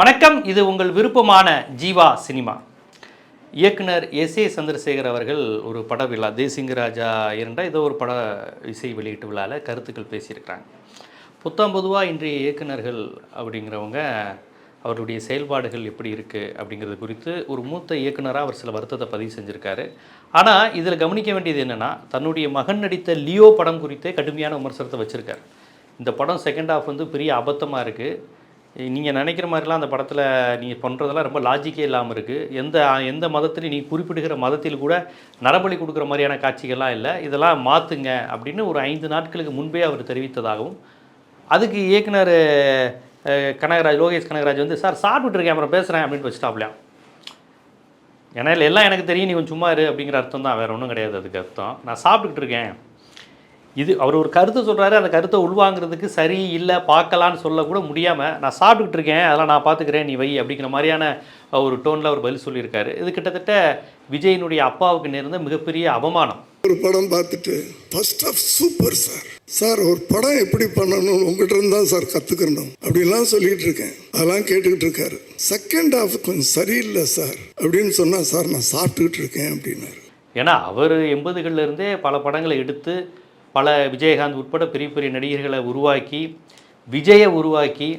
வணக்கம். இது உங்கள் விருப்பமான ஜீவா சினிமா. இயக்குனர் எஸ் ஏ சந்திரசேகர் அவர்கள் ஒரு பட விழா தேசிங்க ராஜா இரண்டா ஏதோ ஒரு பட இசை வெளியீட்டு விழாவில் கருத்துக்கள் பேசியிருக்கிறாங்க. புத்தாம் பொதுவாக இன்றைய இயக்குனர்கள் அப்படிங்கிறவங்க அவருடைய செயல்பாடுகள் எப்படி இருக்குது அப்படிங்கிறது குறித்து ஒரு மூத்த இயக்குனராக அவர் சில வருத்தத்தை பதிவு செஞ்சுருக்காரு. ஆனால் இதில் கவனிக்க வேண்டியது என்னென்னா தன்னுடைய மகன் நடித்த லியோ படம் குறித்தே கடுமையான விமர்சனத்தை வச்சுருக்காரு. இந்த படம் செகண்ட் ஹாஃப் வந்து பெரிய அபத்தமாக இருக்குது நீங்கள் நினைக்கிற மாதிரிலாம் அந்த படத்தில் நீங்கள் பண்ணுறதெல்லாம் ரொம்ப லாஜிக்கே இல்லாமல் இருக்குது எந்த எந்த மதத்திலையும் நீ குறிப்பிடுகிற மதத்தில் கூட நரபலி கொடுக்குற மாதிரியான காட்சிகள்லாம் இல்லை. இதெல்லாம் மாற்றுங்க அப்படின்னு ஒரு ஐந்து நாட்களுக்கு முன்பே அவர் தெரிவித்ததாகவும் அதுக்கு இயக்குனர் கனகராஜ் லோகேஷ் கனகராஜ் வந்து சார் சாப்பிட்டுட்டு இருக்கேன் அப்புறம் பேசுகிறேன் அப்படின்னு வச்சுட்டாப்லையாம் ஏன்னா இல்லை எல்லாம் எனக்கு தெரியும் நீ கொஞ்சம் சும்மா இரு அப்படிங்கிற அர்த்தம் தான். வேறு ஒன்றும் கிடையாது அதுக்கு அர்த்தம். நான் சாப்பிட்டுக்கிட்டு இருக்கேன். இது அவர் ஒரு கருத்து சொல்கிறாரு அந்த கருத்தை உள்வாங்கிறதுக்கு சரி இல்லை பார்க்கலான்னு சொல்லக்கூட முடியாமல் நான் சாப்பிட்டுக்கிட்டு இருக்கேன் அதெல்லாம் நான் பார்த்துக்கிறேன் நீ வை அப்படிங்கிற மாதிரியான ஒரு டோனில் அவர் பதில் சொல்லியிருக்காரு. இது கிட்டத்தட்ட விஜயினுடைய அப்பாவுக்கு நேர்ந்த மிகப்பெரிய அவமானம். ஒரு படம் பார்த்துட்டு first half super sir sir ஒரு படம் எப்படி பண்ணணும் உங்கள்கிட்ட இருந்து தான் சார் கற்றுக்கணும் அப்படின்லாம் சொல்லிட்டு இருக்கேன். அதெல்லாம் கேட்டுக்கிட்டு இருக்காரு. செகண்ட் ஹாஃப் கொஞ்சம் சரியில்லை சார் அப்படின்னு சொன்னா சார் நான் சாப்பிட்டுக்கிட்டு இருக்கேன் அப்படின்னாரு. ஏன்னா அவர் எண்பதுகள்ல இருந்தே பல படங்களை எடுத்து பல விஜயகாந்த் உட்பட பெரிய பெரிய நடிகர்களை உருவாக்கி விஜயை உருவாக்கி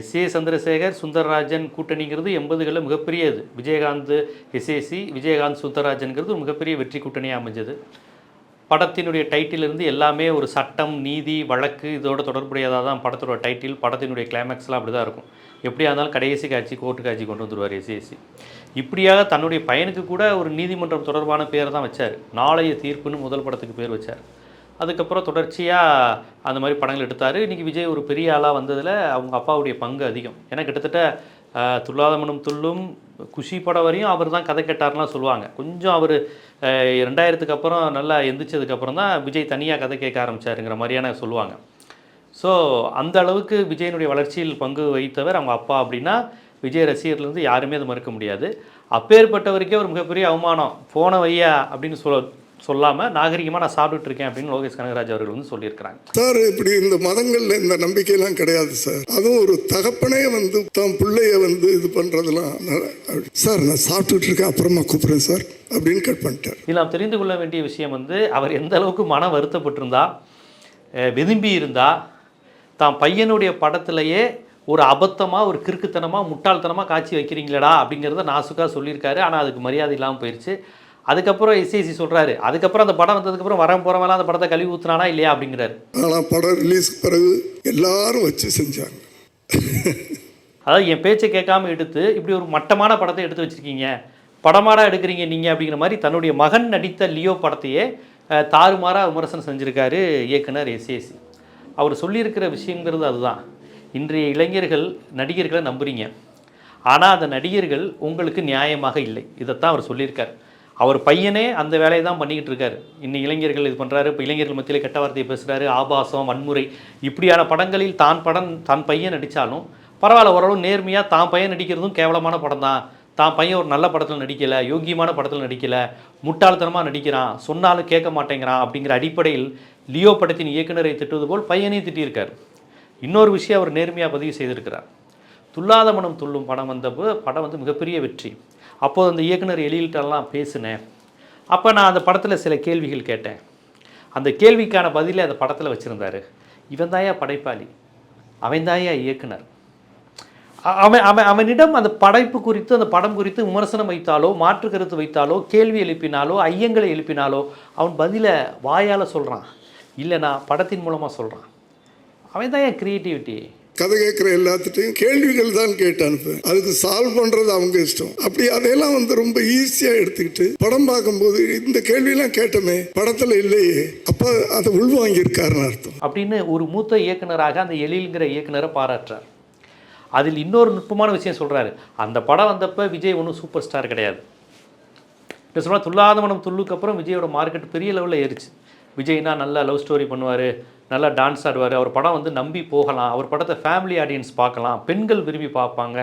எஸ் ஏ சந்திரசேகர் சுந்தரராஜன் கூட்டணிங்கிறது எண்பதுகளில் மிகப்பெரியது. விஜயகாந்த் எஸ்ஏசி விஜயகாந்த் சுந்தரராஜன்கிறது ஒரு மிகப்பெரிய வெற்றி கூட்டணியாக அமைஞ்சது. படத்தினுடைய டைட்டிலிருந்து எல்லாமே ஒரு சட்டம் நீதி வழக்கு இதோட தொடர்புடையதாக தான் படத்தோட டைட்டில். படத்தினுடைய கிளைமேக்ஸ்லாம் அப்படி தான் இருக்கும். எப்படியா இருந்தாலும் கடைசி காட்சி கோர்ட்டு காட்சி கொண்டு வந்துருவார் எஸ்ஏசி இப்படியாக தன்னுடைய பையனுக்கு கூட ஒரு நீதிமன்றம் தொடர்பான பேர் தான் வச்சார். நாளைய தீர்ப்புன்னு முதல் படத்துக்கு பேர் வச்சார். அதுக்கப்புறம் தொடர்ச்சியாக அந்த மாதிரி படங்கள் எடுத்தார். இன்றைக்கி விஜய் ஒரு பெரிய ஆளாக வந்ததில் அவங்க அப்பாவுடைய பங்கு அதிகம். ஏன்னா கிட்டத்தட்ட துல்லாதமனும் துல்லாதமனம் துள்ளும் குஷி படம் வரையும் அவர் தான் கதை கேட்டார்லாம் சொல்லுவாங்க. கொஞ்சம் அவர் ரெண்டாயிரத்துக்கு அப்புறம் நல்லா எந்திரிச்சதுக்கப்புறம் தான் விஜய் தனியாக கதை கேட்க ஆரம்பிச்சாருங்கிற மாதிரியான சொல்லுவாங்க. ஸோ அந்த அளவுக்கு விஜயனுடைய வளர்ச்சியில் பங்கு வகித்தவர் அவங்க அப்பா அப்படின்னா விஜய் ரசிகர்லேருந்து யாருமே அதை மறுக்க முடியாது. அப்பேற்பட்டவருக்கே ஒரு மிகப்பெரிய அவமானம். போன வையா அப்படின்னு சொல்ல சொல்லாமல் நாகரிகமாக நான் சாப்பிட்டுட்டு இருக்கேன் அப்படின்னு லோகேஷ் கனகராஜ் அவர்கள் வந்து சொல்லியிருக்கிறாங்க. சார் இப்படி இந்த மதங்கள்ல இந்த நம்பிக்கையெல்லாம் கிடையாது சார். அதுவும் ஒரு தகப்பனே வந்து தன் பிள்ளைய வந்து இது அப்படி- சார் நான் சாப்பிட்டுட்டு இருக்கேன் அப்புறமா கூப்பிடுறேன் சார் அப்படின்னு கட் பண்ணிட்டார். இதில் நாம் தெரிந்து கொள்ள வேண்டிய விஷயம் வந்து அவர் எந்த அளவுக்கு மன வருத்தப்பட்டிருந்தா விரும்பி இருந்தா தான் பையனுடைய படத்திலேயே ஒரு அபத்தமாக ஒரு கிறுக்குத்தனமாக முட்டாள்தனமாக காட்சி வைக்கிறீங்களடா அப்படிங்கிறத நாசுக்காக சொல்லியிருக்காரு. ஆனால் அதுக்கு மரியாதை இல்லாமல் போயிடுச்சு அதுக்கப்புறம் எஸ்ஏசி சொல்கிறாரு அதுக்கப்புறம் அந்த படம் வந்ததுக்கப்புறம் வர போகிறவங்களாம் அந்த படத்தை கழுவி ஊத்துனானா இல்லையா அப்படிங்கிறாரு. ஆனா படம் ரிலீஸ்க்கு பிறகு எல்லாரும் வச்சு செஞ்சாங்க. அதாவது என் பேச்சை கேட்காம எடுத்து இப்படி ஒரு மட்டமான படத்தை எடுத்து வச்சிருக்கீங்க. படமாடா எடுக்கிறீங்க நீங்கள் அப்படிங்கிற மாதிரி தன்னுடைய மகன் நடித்த லியோ படத்தையே அஹ், தாறுமாறா விமர்சனம் செஞ்சுருக்காரு இயக்குனர் எஸ்ஏசி அவர் சொல்லியிருக்கிற விஷயங்கிறது அதுதான். இன்றைய இளைஞர்கள் நடிகர்களை நம்புறீங்க. ஆனால் அந்த நடிகர்கள் உங்களுக்கு நியாயமாக இல்லை. இதைத்தான் அவர் சொல்லியிருக்கார். அவர் பையனே அந்த வேலையை தான் பண்ணிக்கிட்டு இருக்காரு. இன்னும் இளைஞர்கள் இது பண்ணுறாரு இப்போ இளைஞர்கள் மத்தியில் கெட்ட வார்த்தையை பேசுகிறாரு ஆபாசம் வன்முறை. இப்படியான படங்களில் தான் படம் தான் பையன் நடித்தாலும் பரவாயில்ல ஓரளவு நேர்மையாக தான் பையன் நடிக்கிறதும் கேவலமான படம் தான் தான் பையன் ஒரு நல்ல படத்தில் நடிக்கலை யோக்கியமான படத்தில் நடிக்கலை முட்டாள்தனமாக நடிக்கிறான் சொன்னாலும் கேட்க மாட்டேங்கிறான் அப்படிங்கிற அடிப்படையில் லியோ படத்தின் இயக்குனரை திட்டுவது போல் பையனையும் திட்டியிருக்கார். இன்னொரு விஷயம் அவர் நேர்மையாக பதிவு செய்திருக்கிறார். துல்லாத மனம் துள்ளும் படம் வந்தப்போ படம் வந்து மிகப்பெரிய வெற்றி. அப்போது அந்த இயக்குனர் எழில்கிட்டலாம் பேசினேன். அப்போ நான் அந்த படத்தில் சில கேள்விகள் கேட்டேன். அந்த கேள்விக்கான பதிலை அந்த படத்தில் வச்சுருந்தாரு. இவன் தாயா படைப்பாளி. அவன் தாயா இயக்குனர். அவன் அவன் அவனிடம் அந்த படைப்பு குறித்து அந்த படம் குறித்து விமர்சனம் வைத்தாலோ மாற்று கருத்து வைத்தாலோ கேள்வி எழுப்பினாலோ ஐயங்களை எழுப்பினாலோ அவன் பதிலை வாயால் சொல்கிறான் இல்லைனா படத்தின் மூலமாக சொல்கிறான் அவன் தான் என் க்ரியேட்டிவிட்டி கதை கேட்குற எல்லாத்துட்டையும் கேள்விகள் தான் கேட்டு அனுப்புவேன். அதுக்கு சால்வ் பண்றது அவங்க இஷ்டம். அப்படி அதையெல்லாம் வந்து ரொம்ப ஈஸியா எடுத்துக்கிட்டு படம் பார்க்கும்போது இந்த கேள்வியெல்லாம் கேட்டோமே படத்துல இல்லையே அப்ப அதை உள்வாங்கியிருக்காருன்னு அர்த்தம். அப்படின்னு ஒரு மூத்த இயக்குனராக அந்த எழில்ங்கிற இயக்குனரை பாராட்டுறார். அதில் இன்னொரு நுட்பமான விஷயம் சொல்கிறாரு அந்த படம் வந்தப்போ விஜய் ஒன்றும் சூப்பர் ஸ்டார் கிடையாது. இப்போ சொன்னால் துல்லாத மனம் துள்ளுக்கு அப்புறம் விஜயோட மார்க்கெட் பெரிய லெவலில் ஏறிச்சு. விஜய்னா நல்லா லவ் ஸ்டோரி பண்ணுவார் நல்லா டான்ஸ் ஆடுவார். அவர் படம் வந்து நம்பி போகலாம். அவர் படத்தை ஃபேமிலி ஆடியன்ஸ் பார்க்கலாம். பெண்கள் விரும்பி பார்ப்பாங்க.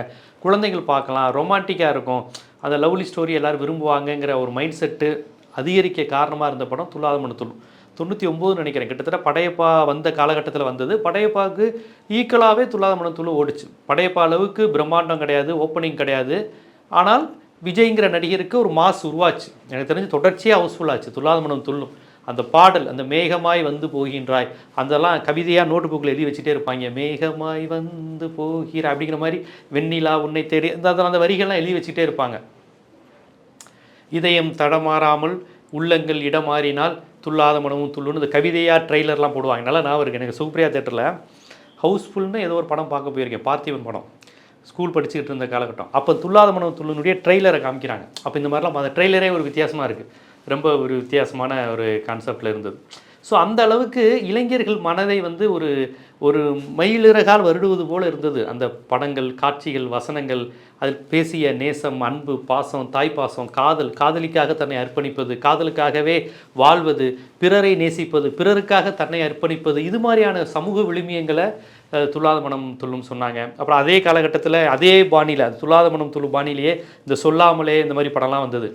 குழந்தைகள் பார்க்கலாம். ரொமான்டிக்காக இருக்கும். அந்த லவ்லி ஸ்டோரி எல்லோரும் விரும்புவாங்கங்கிற ஒரு மைண்ட் செட்டு அதிகரிக்க காரணமாக இருந்த படம் துல்லாத மனம் துள்ளு. தொண்ணூற்றி ஒம்போதுன்னு நினைக்கிறேன். கிட்டத்தட்ட படையப்பா வந்த காலகட்டத்தில் வந்தது. படையப்பாவுக்கு ஈக்குவலாகவே துல்லாத மனத்துள்ள ஓடிச்சு. படையப்பா அளவுக்கு பிரம்மாண்டம் கிடையாது ஓப்பனிங் கிடையாது. ஆனால் விஜய்ங்கிற நடிகருக்கு ஒரு மாஸ் உருவாச்சு. எனக்கு தெரிஞ்சு தொடர்ச்சியாக ஹவுஸ்ஃபுல்லாச்சு துல்லாத மனம் துள்ளும். அந்த பாடல் அந்த மேகமாய் வந்து போகின்றாய். அதெல்லாம் கவிதையாக நோட்டு புக்கில் எழுதி வச்சுட்டே இருப்பாங்க. மேகமாய் வந்து போகிற அப்படிங்கிற மாதிரி வெண்ணிலா உன்னை தேடி அந்த அதெல்லாம் அந்த வரிகள்லாம் எழுதி வச்சுட்டே இருப்பாங்க. இதயம் தடமாறாமல் உள்ளங்கள் இடமாறினால் துள்ளாத மனமும் துள்ளுன்னு இந்த கவிதையாக ட்ரெய்லர்லாம் போடுவாங்க. நல்லா நான் இருக்குது எனக்கு சுப்ரியா தேட்டரில் ஹவுஸ்ஃபுல்னு ஏதோ ஒரு படம் பார்க்க போயிருக்கேன். பார்த்திபன் படம். ஸ்கூல் படிச்சுக்கிட்டு இருந்த காலகட்டம். அப்போ துள்ளாத மனம் துள்ளுனுடைய ட்ரெய்லரை காமிக்கிறாங்க. அப்போ இந்த மாதிரிலாம் அந்த ட்ரெய்லரே ஒரு வித்தியாசமாக இருக்குது ரொம்ப ஒரு வித்தியாசமான ஒரு கான்செப்டில் இருந்தது. ஸோ அந்த அளவுக்கு இளைஞர்கள் மனதை வந்து ஒரு ஒரு மயிலிறகால் வருடுவது போல இருந்தது. அந்த படங்கள் காட்சிகள் வசனங்கள் அதில் பேசிய நேசம் அன்பு பாசம் தாய் பாசம் காதல் காதலிக்காக தன்னை அர்ப்பணிப்பது காதலுக்காகவே வாழ்வது பிறரை நேசிப்பது பிறருக்காக தன்னை அர்ப்பணிப்பது இது மாதிரியான சமூக விழுமியங்களை துல்லாத மனம் துள்ளும் சொன்னாங்க. அப்புறம் அதே காலகட்டத்தில் அதே பாணியில் துல்லாத மனம் துள்ளும் பாணியிலேயே இந்த சொல்லாமலே இந்த மாதிரி படம்லாம் வந்தது.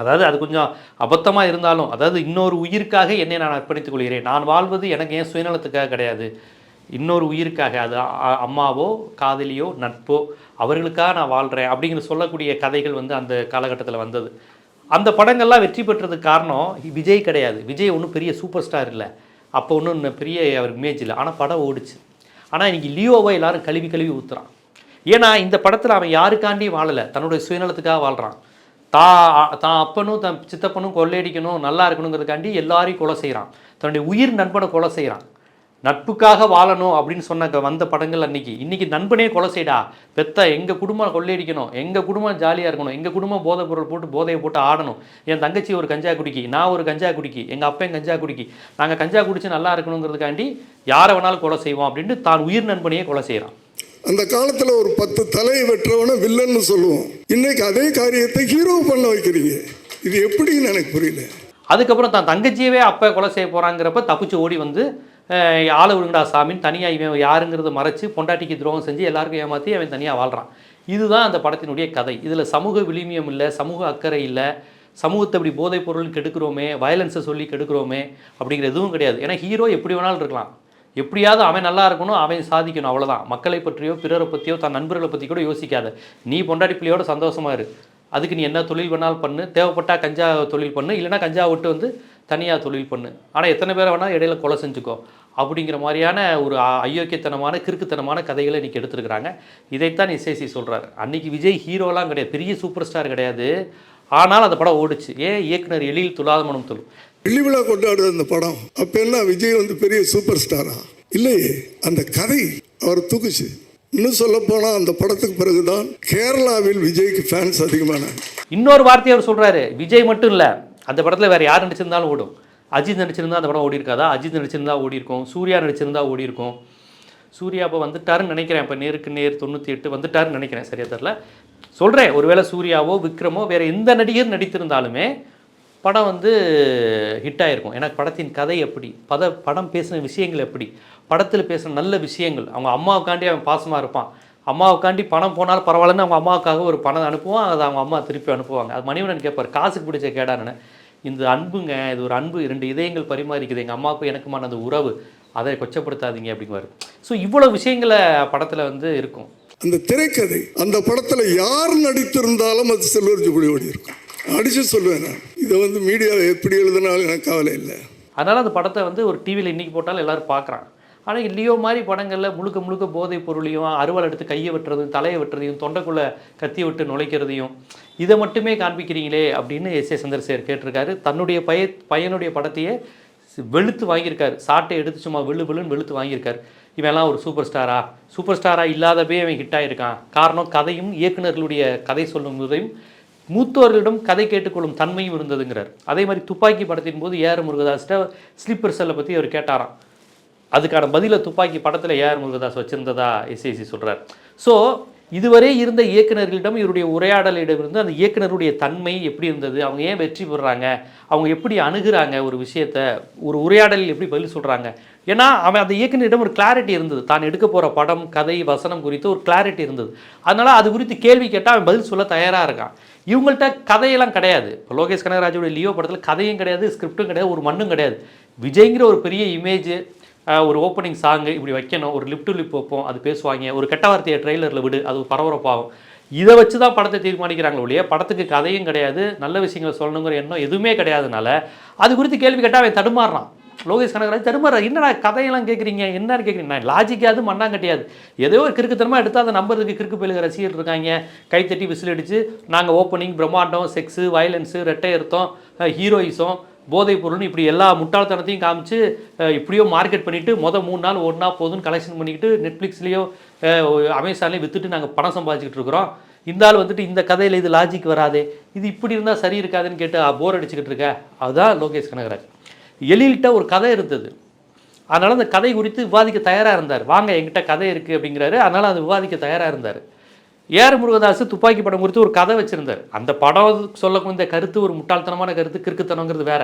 அதாவது அது கொஞ்சம் அபத்தமாக இருந்தாலும் அதாவது இன்னொரு உயிருக்காக என்னை நான் அர்ப்பணித்துக் கொள்கிறேன் நான் வாழ்வது எனக்கு ஏன் சுயநலத்துக்காக கிடையாது? இன்னொரு உயிருக்காக அது அம்மாவோ காதலியோ நட்போ அவர்களுக்காக நான் வாழ்கிறேன் அப்படிங்கிற சொல்லக்கூடிய கதைகள் வந்து அந்த காலகட்டத்தில் வந்தது. அந்த படங்கள்லாம் வெற்றி பெற்றதுக்கு காரணம் விஜய் கிடையாது. விஜய் ஒன்றும் பெரிய சூப்பர் ஸ்டார் இல்லை. அப்போ ஒன்றும் பெரிய அவர் இமேஜ் இல்லை. ஆனால் படம் ஓடிச்சு. ஆனால் இன்றைக்கி லியோவை எல்லோரும் கழுவி கழுவி ஊத்துறான். ஏன்னா இந்த படத்தில் அவன் யாருக்காண்டி வாழலை. தன்னுடைய சுயநலத்துக்காக வாழ்கிறான் தா தான் அப்பனும் தன் சித்தப்பனும் கொள்ளையடிக்கணும் நல்லா இருக்கணுங்கிறதுக்காண்டி எல்லாரையும் கொலை செய்கிறான் தன்னுடைய உயிர் நண்பனை கொலை செய்கிறான் நட்புக்காக வாழணும் அப்படின்னு சொன்ன க- வந்த படங்கள் அன்னைக்கு. இன்றைக்கி நண்பனே கொலை செய்டா பெத்த எங்கள் குடும்பம் கொள்ளையடிக்கணும். எங்கள் குடும்பம் ஜாலியாக இருக்கணும். எங்கள் குடும்பம் போதை பொருள் போட்டு போதையை போட்டு ஆடணும். என் தங்கச்சி ஒரு கஞ்சா குடிக்கி நான் ஒரு கஞ்சா குடிக்கி எங்கள் அப்பன் கஞ்சா குடிக்கி. நாங்கள் கஞ்சா குடித்து நல்லா இருக்கணுங்கிறதுக்காண்டி யாரை வேணாலும் கொலை செய்வோம் அப்படின்ட்டு தான் உயிர் நண்பனையே கொலை செய்கிறான் அந்த காலத்தில் ஒரு பத்து தலையை வெற்றவனை வில்லன்னு சொல்லுவோம். இன்னைக்கு அதே காரியத்தை ஹீரோ பண்ண வைக்கிறீங்க. இது எப்படின்னு எனக்கு புரியல. அதுக்கப்புறம் தான் தங்கச்சியவே அப்போ கொலை செய்ய போகிறாங்கிறப்ப தப்பிச்சு ஓடி வந்து அஹ், ஆளை விடுங்கடா சாமின்னு தனியாக இவன் யாருங்கிறத மறைச்சு பொண்டாட்டிக்கு துரோகம் செஞ்சு எல்லாருக்கும் ஏமாற்றி அவன் தனியாக வாழ்கிறான் இதுதான் அந்த படத்தினுடைய கதை. இதில் சமூக விளிமியம் இல்லை சமூக அக்கறை இல்லை சமூகத்தை இப்படி போதைப் பொருள் கெடுக்கிறோமே வயலன்ஸை சொல்லி கெடுக்கிறோமே அப்படிங்கிற எதுவும் கிடையாது. ஏன்னா ஹீரோ எப்படி வேணாலும் இருக்கலாம். எப்படியாவது அவன் நல்லா இருக்கணும் அவன் சாதிக்கணும் அவ்வளோதான் மக்களை பற்றியோ பிறரை பற்றியோ தன் நண்பர்களை பற்றி கூட யோசிக்காத. நீ பொண்டாடி பிள்ளையோட சந்தோஷமா இரு. அதுக்கு நீ என்ன தொழில் வேணாலும் பண்ணு. தேவைப்பட்டா கஞ்சா தொழில் பண்ணு. இல்லைன்னா கஞ்சா விட்டு வந்து தனியாக தொழில் பண்ணு. ஆனால் எத்தனை பேரை வேணால் இடையில கொலை செஞ்சுக்கோ. அப்படிங்கிற மாதிரியான ஒரு அயோக்கியத்தனமான கிறுக்குத்தனமான கதைகளை இன்றைக்கி எடுத்துருக்குறாங்க. இதைத்தான் இசைசி சொல்கிறார் அன்றைக்கி விஜய் ஹீரோலாம் கிடையாது. பெரிய சூப்பர் ஸ்டார் கிடையாது. ஆனால் அந்த படம் ஓடுச்சு. ஏன் இயக்குனர் எழில் துலாதமனம் மனம் துள் விழா கொண்டாடுற அந்த படம் அப்ப என்ன விஜய் வந்து பெரிய சூப்பர் ஸ்டாரா? இல்லையே அந்த கதை அவர் தூக்குச்சு. இன்னும் சொல்ல போனா அந்த படத்துக்கு பிறகுதான் கேரளாவில் விஜய்க்கு ஃபேன்ஸ் அதிகமானாங்க. இன்னொரு வார்த்தையை அவர் சொல்றாரு விஜய் மட்டும் இல்லை அந்த படத்தில் வேற யார் நடிச்சிருந்தாலும் ஓடும். அஜித் நடிச்சிருந்தா அந்த படம் ஓடி இருக்காதா அஜித் நடிச்சிருந்தா ஓடி இருக்கும் சூர்யா நடிச்சிருந்தா ஓடி இருக்கும் சூர்யா இப்போ வந்துட்டாருன்னு நினைக்கிறேன் இப்போ நேருக்கு நேர் தொண்ணூற்றி எட்டு வந்துட்டாருன்னு நினைக்கிறேன் சரியா தெரில சொல்கிறேன் ஒருவேளை சூர்யாவோ விக்ரமோ வேறு எந்த நடிகர் நடித்திருந்தாலுமே படம் வந்து ஹிட் ஆகிருக்கும் ஏன்னா படத்தின் கதை எப்படி பத படம் பேசின விஷயங்கள் எப்படி படத்தில் பேசின நல்ல விஷயங்கள் அவங்க அம்மாவுக்காண்டி அவன் பாசமாக இருப்பான். அம்மாவுக்காண்டி பணம் போனாலும் பரவாயில்லன்னு அவங்க அம்மாவுக்காக ஒரு பணம் அனுப்புவான் அதை அவங்க அம்மா திருப்பி அனுப்புவாங்க. அது மணிவனன் கேட்பார் காசுக்கு பிடிச்ச கேடானு இந்த அன்புங்க இது ஒரு அன்பு இரண்டு இதயங்கள் பரிமாறிக்குது எங்கள் அம்மாவுக்கும் எனக்குமான அந்த உறவு அதை கொச்சப்படுத்தாதீங்க அப்படிங்குவார். ஸோ இவ்வளோ விஷயங்களை படத்தில் வந்து இருக்கும். அந்த திரைக்கதை அந்த படத்தில் யார் நடித்திருந்தாலும் அது செல்வர் ஜுபடி ஓடி இருக்கும். அடிச்சு சொல்லுவேன் நான். இதை வந்து மீடியாவை எப்படி எழுதினாலும் எனக்கு கவலை இல்லை. அதனால் அந்த படத்தை வந்து ஒரு டிவியில் இன்றைக்கி போட்டாலும் எல்லாரும் பார்க்குறாங்க. ஆனால் லியோ மாதிரி படங்களில் முழுக்க முழுக்க போதைப் பொருளையும் அருவாள் எடுத்து கையை வெட்டுறதையும் தலையை வெட்டுறதையும் தொண்டைக்குள்ளே கத்தி விட்டு நுழைக்கிறதையும் இதை மட்டுமே காண்பிக்கிறீங்களே அப்படின்னு எஸ் ஏ சந்திரசேகர் கேட்டிருக்காரு. தன்னுடைய பய பையனுடைய படத்தையே வெளுத்து வாங்கியிருக்காரு. சாட்டை எடுத்து சும்மா வெளு வெளுன்னு வெளுத்து வாங்கியிருக்காரு. இவெல்லாம் ஒரு சூப்பர் ஸ்டாரா சூப்பர் ஸ்டாராக இல்லாதவே அவன் ஹிட் ஆகியிருக்கான் காரணம் கதையும் இயக்குனர்களுடைய கதை சொல்லும் முறையும் மூத்தோர்களிடம் கதை கேட்டுக்கொள்ளும் தன்மையும் இருந்ததுங்கிறார். அதே மாதிரி துப்பாக்கி படத்தின் போது ஏஆர் முருகதாஸ்கிட்ட ஸ்லீப்பர் செல்லை பற்றி அவர் கேட்டாராம். அதுக்கான பதிலை துப்பாக்கி படத்தில் ஏஆர் முருகதாஸ் வச்சுருந்ததா? எஸ்ஐசி சொல்கிறார் ஸோ இதுவரை இருந்த இயக்குனர்களிடம் இவருடைய உரையாடலிடம் இருந்து அந்த இயக்குனருடைய தன்மை எப்படி இருந்தது? அவங்க ஏன் வெற்றி பெறுறாங்க அவங்க எப்படி அணுகிறாங்க ஒரு விஷயத்த? ஒரு உரையாடலில் எப்படி பதில் சொல்கிறாங்க ஏன்னா அவன் அந்த இயக்குனரிடம் ஒரு கிளாரிட்டி இருந்தது. தான் எடுக்க போகிற படம் கதை வசனம் குறித்து ஒரு கிளாரிட்டி இருந்தது. அதனால் அது குறித்து கேள்வி கேட்டால் அவன் பதில் சொல்ல தயாராக இருக்கான். இவங்கள்ட்ட கதையெல்லாம் கிடையாது. இப்போ லோகேஷ் கனகராஜோட லியோ படத்தில் கதையும் கிடையாது ஸ்கிரிப்டும் கிடையாது ஒரு மண்ணும் கிடையாது. விஜய்ங்கிற ஒரு பெரிய இமேஜ் ஒரு ஓப்பனிங் சாங்கு இப்படி வைக்கணும் ஒரு லிப் டு லிப் வைப்போம் அது பேசுவாங்க. ஒரு கெட்ட வார்த்தையை ட்ரெய்லரில் விடு அது பரபரப்பாகும் இதை வச்சு தான் படத்தை தீர்மானிக்கிறாங்களே ஒழிய படத்துக்கு கதையும் கிடையாது நல்ல விஷயங்களை சொல்லணுங்கிற எண்ணம் எதுவுமே கிடையாதுனால அது குறித்து கேள்வி கேட்டால் அவன் தடுமாறுறான். லோகேஷ் கனகராஜ் தடுமாற என்னடா கதையெல்லாம் கேட்குறீங்க என்னன்னு கேட்குறீங்க நான் லாஜிக்காது மண்ணாங்கட்டியாது ஏதோ ஒரு கிறுக்குத்தனமாக எடுத்து அதை நம்புறதுக்கு கிறுக்கு பயிலுக ரசிகர் இருக்காங்க. கைத்தட்டி விசில் அடித்து நாங்கள் ஓப்பனிங் பிரம்மாண்டம் செக்ஸு வயலன்ஸு ரெட்டை அர்த்தம் ஹீரோயிசம் போதைப் பொருள்னு இப்படி எல்லா முட்டாள்தனத்தையும் காமிச்சு இப்படியோ மார்க்கெட் பண்ணிவிட்டு மொதல் மூணு நாள் ஒரு நாள் போதும்னு கலெக்ஷன் பண்ணிக்கிட்டு நெட்ஃப்ளிக்ஸ்லேயோ அமேசான்லேயோ விற்றுட்டு நாங்கள் பணம் சம்பாதிச்சிக்கிட்டு இருக்கிறோம். இந்த ஆள் வந்துட்டு இந்த கதையில் இது லாஜிக் வராது. இது இப்படி இருந்தால் சரி இருக்காதுன்னு கேட்டு போர் அடிச்சுக்கிட்டு இருக்க. அதுதான் லோகேஷ் கனகராஜ். எழில்கிட்ட ஒரு கதை இருந்தது. அதனால் அந்த கதை குறித்து விவாதிக்க தயாராக இருந்தார். வாங்க என்கிட்ட கதை இருக்குது அப்படிங்கிறாரு. அதனால் அதை விவாதிக்க தயாராக இருந்தார். ஏஆர் முருகதாஸ் துப்பாக்கி படம் குறித்து ஒரு கதை வச்சுருந்தார். அந்த படம் சொல்லக்கூடிய இந்த கருத்து ஒரு முட்டாள்தனமான கருத்து கிறுக்குத்தனங்கிறது வேற.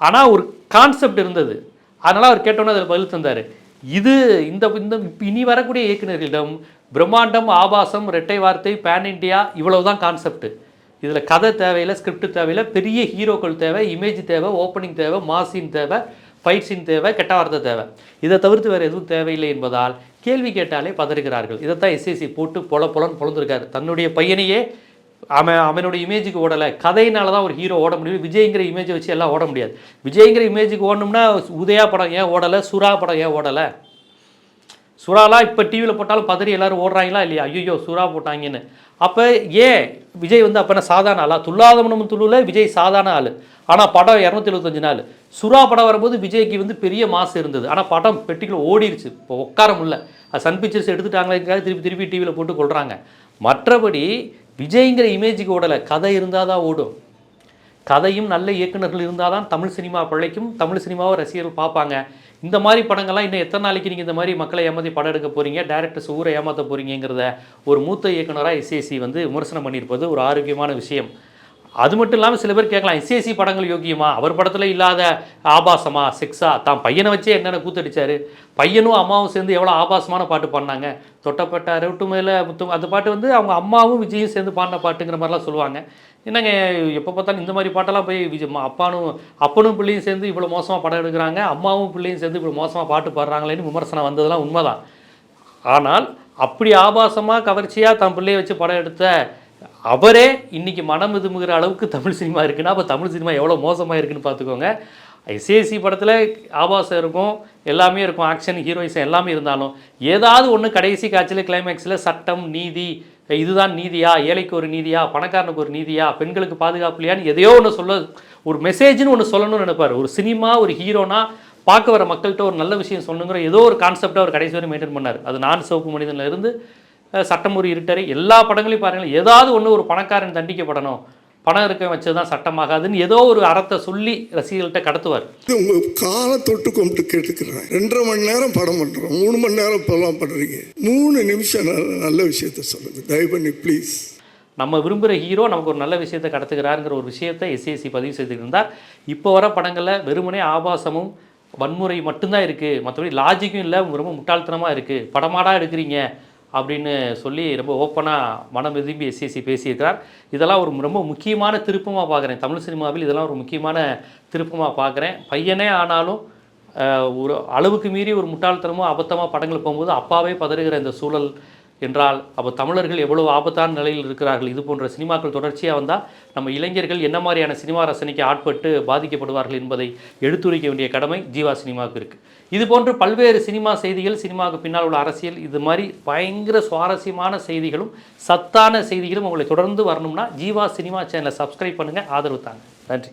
ஆனால் ஒரு கான்செப்ட் இருந்தது. அதனால் அவர் கேட்டோன்னே அதில் பதில் தந்தார். இது இந்த இந்த இனி வரக்கூடிய இயக்குநர்களிடம் பிரம்மாண்டம் ஆபாசம் ரெட்டை வார்த்தை பேன் இண்டியா இவ்வளவு தான் கான்செப்ட் இதில் கதை தேவையில்லை ஸ்கிரிப்ட் தேவையில்லை பெரிய ஹீரோக்கள் தேவை இமேஜ் தேவை ஓப்பனிங் தேவை மாசின் தேவை ஃபைட் சீன் தேவை கெட்ட வார்த்தை தேவை. இதை தவிர்த்து வேறு எதுவும் தேவையில்லை என்பதால் கேள்வி கேட்டாலே பதறுகிறார்கள். இதைத்தான் எஸ்எஸ்சி போட்டு பொல பொலன்னு பொழந்திருக்காரு தன்னுடைய பையனையே அவன் அவனுடைய இமேஜுக்கு ஓடலை. கதையினால தான் ஒரு ஹீரோ ஓட முடியும். விஜய்ங்கிற இமேஜை வச்சு எல்லாம் ஓட முடியாது. விஜய்ங்கிற இமேஜுக்கு ஓடணும்னா உதயா படம் ஏன் ஓடலை? சுறா படம் ஏன் ஓடலை? சுறாலாம் இப்போ டிவியில் போட்டாலும் பதறி எல்லாரும் ஓடுறாங்களா இல்லையா? ஐயோ சுறா போட்டாங்கன்னு. அப்போ ஏன் விஜய் வந்து அப்போ சாதாரண ஆளா? துல்லாதமனும் துள்ளுல விஜய் சாதாரண ஆள். ஆனால் படம் இரநூத்தி எழுபத்தஞ்சு நாள். சுறா படம் வரும்போது விஜய்க்கு வந்து பெரிய மாசு இருந்தது. ஆனால் படம் பெட்டிக்குள்ள ஓடிருச்சு. இப்போ உட்கார முடியல. அது சன் பிக்சர்ஸ் எடுத்துட்டாங்களே திருப்பி திருப்பி டிவியில் போட்டு கொள்கிறாங்க மற்றபடி விஜய்ங்கிற இமேஜுக்கு ஓடலை. கதை இருந்தால் தான் ஓடும். கதையும் நல்ல இயக்குனர்கள் இருந்தால் தான் தமிழ் சினிமா பிழைக்கும். தமிழ் சினிமாவை ரசிகர்கள் பார்ப்பாங்க. இந்த மாதிரி படங்கள்லாம் இன்னும் எத்தனை நாளைக்கு நீங்கள் இந்த மாதிரி மக்களை ஏமாற்றி படம் எடுக்க போகிறீங்க டேரக்டர்ஸ் ஊரை ஏமாற்ற போகிறீங்கிறத ஒரு மூத்த இயக்குனராக எஸ்ஏசி வந்து விமர்சனம் பண்ணியிருப்பது ஒரு ஆரோக்கியமான விஷயம். அது மட்டும் இல்லாமல் சில பேர் கேட்கலாம் எஸ்ஏசி படங்கள் யோகியமா அவர் படத்தில் இல்லாத ஆபாசமா செக்ஸா? தான் பையனை வச்சே என்னென்ன கூத்தடிச்சாரு? பையனும் அம்மாவும் சேர்ந்து எவ்வளோ ஆபாசமான பாட்டு பாடினாங்க? தொட்டப்பட்ட ரெட்டு மேலே முத்து அந்த பாட்டு வந்து அவங்க அம்மாவும் விஜயும் சேர்ந்து பாடின பாட்டுங்கிற மாதிரிலாம் சொல்லுவாங்க. என்னங்க எப்போ பார்த்தாலும் இந்த மாதிரி பாட்டெல்லாம் போய் விஜய் அப்பானும் அப்பனும் பிள்ளையும் சேர்ந்து இவ்வளோ மோசமாக படம் எடுக்கிறாங்க அம்மாவும் பிள்ளையும் சேர்ந்து இவ்வளோ மோசமாக பாட்டு பாடுறாங்களேன்னு விமர்சனம் வந்ததெல்லாம் உண்மைதான். ஆனால் அப்படி ஆபாசமாக கவர்ச்சியாக தன் பிள்ளையை வச்சு படம் எடுத்த அவரே இன்னைக்கு மனம் இதுமுகிற அளவுக்கு தமிழ் சினிமா இருக்குன்னா அப்போ தமிழ் சினிமா எவ்வளோ மோசமாக இருக்குன்னு பார்த்துக்கோங்க. ஐசிஐசி படத்தில் ஆபாசம் இருக்கும் எல்லாமே இருக்கும் ஆக்ஷன் ஹீரோயிசம் எல்லாமே இருந்தாலும் ஏதாவது ஒன்று கடைசி காட்சியில் கிளைமேக்ஸில் சட்டம் நீதி இதுதான் நீதியா ஏழைக்கு ஒரு நீதியா பணக்காரனுக்கு ஒரு நீதியா பெண்களுக்கு பாதுகாப்பு இல்லையான்னு எதையோ ஒன்று சொல்ல ஒரு மெசேஜ்னு ஒன்று சொல்லணும்னு நினைப்பார். ஒரு சினிமா ஒரு ஹீரோனா பார்க்க வர மக்கள்கிட்ட ஒரு நல்ல விஷயம் சொல்லணுங்கிற ஏதோ ஒரு கான்செப்டை அவர் கடைசி வரை மெயின்டைன் பண்ணார். அது நான் சிவப்பு மனிதனில் இருந்து சட்டம் ஒரு இருட்டரை எல்லா படங்களையும் பாருங்கள். ஏதாவது ஒன்று ஒரு பணக்காரன் தண்டிக்கப்படணும். பணம் இருக்க வச்சது தான் சட்டமாகாதுன்னு ஏதோ ஒரு அறத்தை சொல்லி ரசிகர்கள்ட்ட கடத்துவார். காலை தொட்டு கும்பிட்டு கேட்டுக்கிறேன் ரெண்டரை மணி நேரம் படம் பண்றோம். மூணு மணி நேரம் இப்பெல்லாம் பண்றீங்க. மூணு நிமிஷம் நல்ல- நல்ல விஷயத்த சொல்லுங்க தயவு பண்ணி ப்ளீஸ் நம்ம விரும்புகிற ஹீரோ நமக்கு ஒரு நல்ல விஷயத்தை கடத்துகிறாருங்கிற ஒரு விஷயத்தை எஸ்ஏசி பதிவு செய்திருந்தார் இப்போ வர படங்களில் வெறுமனே ஆபாசமும் வன்முறை மட்டும்தான் இருக்குது மற்றபடி லாஜிக்கும் இல்லை. ரொம்ப முட்டாள்தனமாக இருக்குது படமாடா எடுக்கிறீங்க. அப்படின்னு சொல்லி ரொம்ப ஓப்பனாக மனம் விரும்பி எஸ்சிஎஸ்சி பேசியிருக்கிறார். இதெல்லாம் ஒரு ரொம்ப முக்கியமான திருப்பமாக பார்க்குறேன். தமிழ் சினிமாவில் இதெல்லாம் ஒரு முக்கியமான திருப்பமாக பார்க்குறேன். பையனே ஆனாலும் ஒரு அளவுக்கு மீறி ஒரு முட்டாள்தனமோ அபத்தமாக படங்கள் போகும்போது அப்பாவே பதறுகிற இந்த சூழல் என்றால் அப்போ தமிழர்கள் எவ்வளவு ஆபத்தான நிலையில் இருக்கிறார்கள் இது போன்ற சினிமாக்கள் தொடர்ச்சியாக வந்தால் நம்ம இளைஞர்கள் என்ன மாதிரியான சினிமா ரசனைக்கு ஆட்பட்டு பாதிக்கப்படுவார்கள் என்பதை எடுத்துரைக்க வேண்டிய கடமை ஜீவா சினிமாவுக்கு இருக்குது இது போன்று பல்வேறு சினிமா செய்திகள் சினிமாவுக்கு பின்னால் உள்ள அரசியல் இது மாதிரி பயங்கர சுவாரஸ்யமான செய்திகளும் சத்தான செய்திகளும் உங்களை தொடர்ந்து வரணும்னா ஜீவா சினிமா சேனலை சப்ஸ்கிரைப் பண்ணுங்கள் ஆதரவு தாங்க. நன்றி.